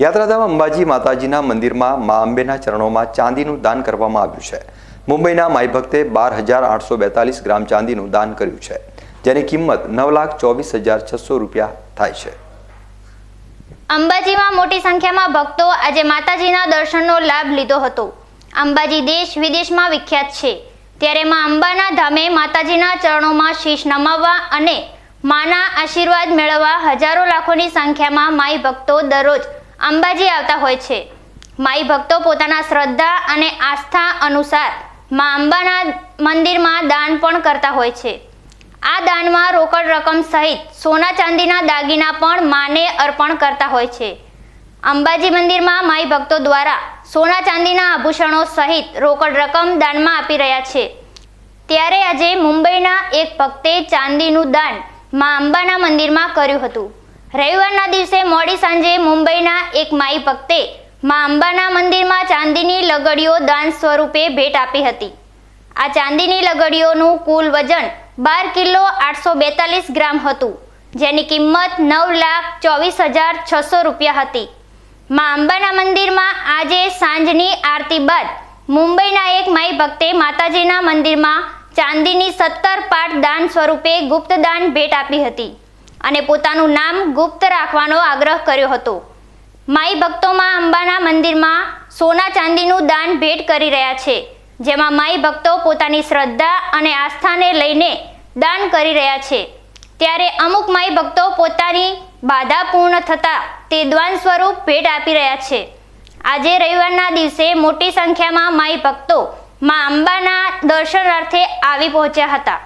યાત્રાધામ અંબાજી માતાજીના મંદિરમાં મા અંબેના ચરણોમાં ચાંદીનું દાન કરવામાં આવ્યું છે. મુંબઈના માઈ ભક્તે બાર હજાર આઠસો બેતાલીસ ગ્રામ ચાંદીનું દાન કર્યું છે, જેની કિંમત નવ લાખ ચોવીસ હજાર છસો રૂપિયા થાય છે. અંબાજીમાં મોટી સંખ્યામાં ભક્તો આજે માતાજીના દર્શનનો લાભ લીધો હતો. અંબાજી દેશ વિદેશમાં વિખ્યાત છે. ત્યારે માં અંબાના ધામે માતાજીના ચરણોમાં શીશ નમાવવા અને માના આશીર્વાદ મેળવવા હજારો લાખોની સંખ્યામાં માઈ ભક્તો દરરોજ અંબાજી આવતા હોય છે. માઈ ભક્તો પોતાના શ્રદ્ધા અને આસ્થા અનુસાર મા અંબાના મંદિરમાં દાન પણ કરતા હોય છે. આ દાનમાં રોકડ રકમ સહિત સોના ચાંદીના દાગીના પણ માને અર્પણ કરતા હોય છે. અંબાજી મંદિરમાં માઈ ભક્તો દ્વારા સોના ચાંદીના આભૂષણો સહિત રોકડ રકમ દાનમાં આપી રહ્યા છે. ત્યારે આજે મુંબઈના એક ભક્તે ચાંદીનું દાન મા અંબાના મંદિરમાં કર્યું હતું. રવિવારના દિવસે મોડી સાંજે મુંબઈના એક માઈ ભક્તે મા અંબાના મંદિરમાં ચાંદીની લગડીઓ દાન સ્વરૂપે ભેટ આપી હતી. આ ચાંદીની લગડીઓનું કુલ વજન બાર કિલો આઠસો બેતાલીસ ગ્રામ હતું, જેની કિંમત નવ લાખ ચોવીસ હજાર છસો રૂપિયા હતી. મા અંબાના મંદિરમાં આજે સાંજની આરતી બાદ મુંબઈના એક માઈ ભક્તે માતાજીના મંદિરમાં ચાંદીની સત્તર પાટ દાન સ્વરૂપે ગુપ્ત દાન ભેટ આપી હતી. અને પોતાનું નામ ગુપ્ત રાખવાનો આગ્રહ કર્યો હતો. માઈ ભક્તોમાં અંબાના મંદિરમાં સોના ચાંદીનું દાન ભેટ કરી રહ્યા છે, જેમાં માઈ ભક્તો પોતાની શ્રદ્ધા અને આસ્થાને લઈને દાન કરી રહ્યા છે. ત્યારે અમુક માઈ ભક્તો પોતાની બાધા પૂર્ણ થતાં તે દ્વાન સ્વરૂપ ભેટ આપી રહ્યા છે. આજે રવિવારના દિવસે મોટી સંખ્યામાં માઈ ભક્તો માં અંબાના દર્શનાર્થે આવી પહોંચ્યા હતા.